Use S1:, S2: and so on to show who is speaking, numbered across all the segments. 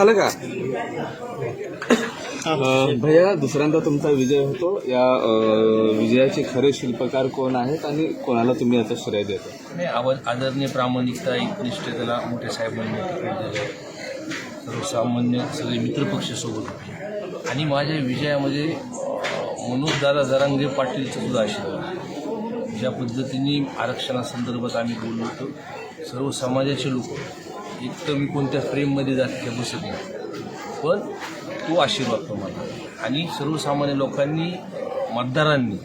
S1: आलं का? भैया दुसऱ्यांदा तुमचा विजय होतो. या विजयाचे खरे शिल्पकार कोण आहेत आणि कोणाला तुम्ही याचं श्रेय देता?
S2: नाही आवाज आदरणीय प्रामाणिकता एकनिष्ठतेला मोठे साहेबांनी सर्वसामान्य सगळे मित्रपक्ष सोबत होते. आणि माझ्या विजयामध्ये मनोजदादा जरांगे पाटीलचं सुद्धा आशीर्वाद ज्या पद्धतीने आरक्षणासंदर्भात आम्ही बोललो होतो सर्व समाजाचे लोक एक तर मी कोणत्या फ्रेममध्ये जात बसत नाही पण तो आशीर्वाद तो मला. आणि सर्वसामान्य लोकांनी मतदारांनी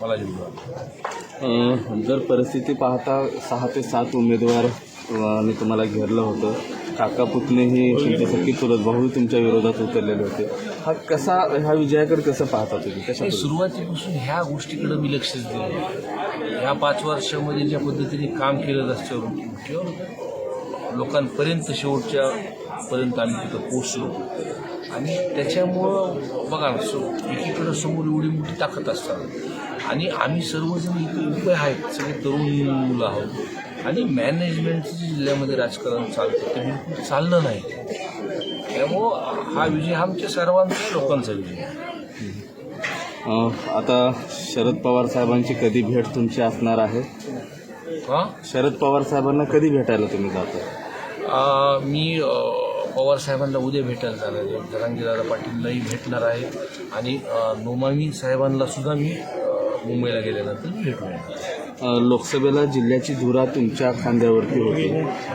S2: मला निवडून
S1: जर परिस्थिती पाहता सहा ते सात उमेदवार आणि तुम्हाला घेरलं होतं. काका पुतणेही तुमच्यासारखी चुलत भाऊ तुमच्या विरोधात उतरलेले होते. हा कसा ह्या विजयाकडे कसं पाहता तुम्ही? कशा
S2: सुरुवातीपासून ह्या गोष्टीकडे मी लक्षच दिलं. ह्या पाच वर्षामध्ये ज्या पद्धतीने काम केलं रस्त्यावर किंवा लोकांपर्यंत शेवटच्या पर्यंत आम्ही तिथं पोचलो आणि त्याच्यामुळं बघा सो एकीकडं समोर एवढी मोठी ताकद असतात. आणि आम्ही सर्वजण इथे उभे आहेत सगळे तरुण मुलं आहोत. आणि मॅनेजमेंटचं जे जिल्ह्यामध्ये राजकारण चालतं ते बिलकुल चाललं नाही. त्यामुळं हा विजय हा आमच्या सर्वांचा लोकांचा विजय. आहे
S1: आता शरद पवार साहेबांची कधी भेट तुमची असणार आहे?
S2: हां?
S1: शरद पवार साहेबांना कधी भेटायला तुम्ही जाता?
S2: मी पवारसाहेबांना पवार साहेबांना उद्या भेटायला जाणार आहे जरांगीदादा पाटीललाही भेटणार आहे आणि नोमामी साहेबांना सुद्धा मी मुंबईला गेल्यानंतर भेटून येणार
S1: लोकसभेला जिल्ह्याची धुरा तुमच्या खांद्यावरती होती.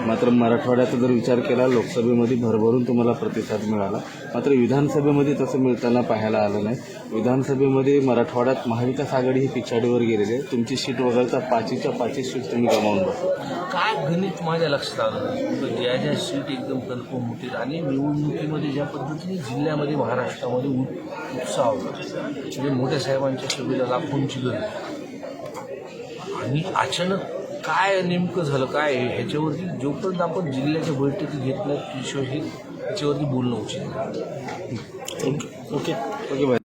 S1: मात्र मराठवाड्याचा जर विचार केला लोकसभेमध्ये भरभरून तुम्हाला प्रतिसाद मिळाला. मात्र विधानसभेमध्ये तसं मिळताना पाहायला आलं नाही. विधानसभेमध्ये मराठवाड्यात महाविकास आघाडी ही पिछाडीवर गेलेली आहे. तुमची सीट वगळता पाचीच्या पाचही सीट तुम्ही गमावून बसला.
S2: काय गणित माझ्या लक्षात आलं ज्या ज्या सीट एकदम कन्फर्म होतील आणि निवडणुकीमध्ये ज्या पद्धतीने जिल्ह्यामध्ये महाराष्ट्रामध्ये उत्साह होता. म्हणजे मोठ्या साहेबांच्या सभेला लाखोंची गरज आणि अचानक काय नेमकं झालं काय ह्याच्यावरती जोपर्यंत आपण जिल्ह्याच्या बैठकी घेत नाही त्याशिवाय हे ह्याच्यावरती बोलणं उचित ओके
S1: ओके ओके बाय.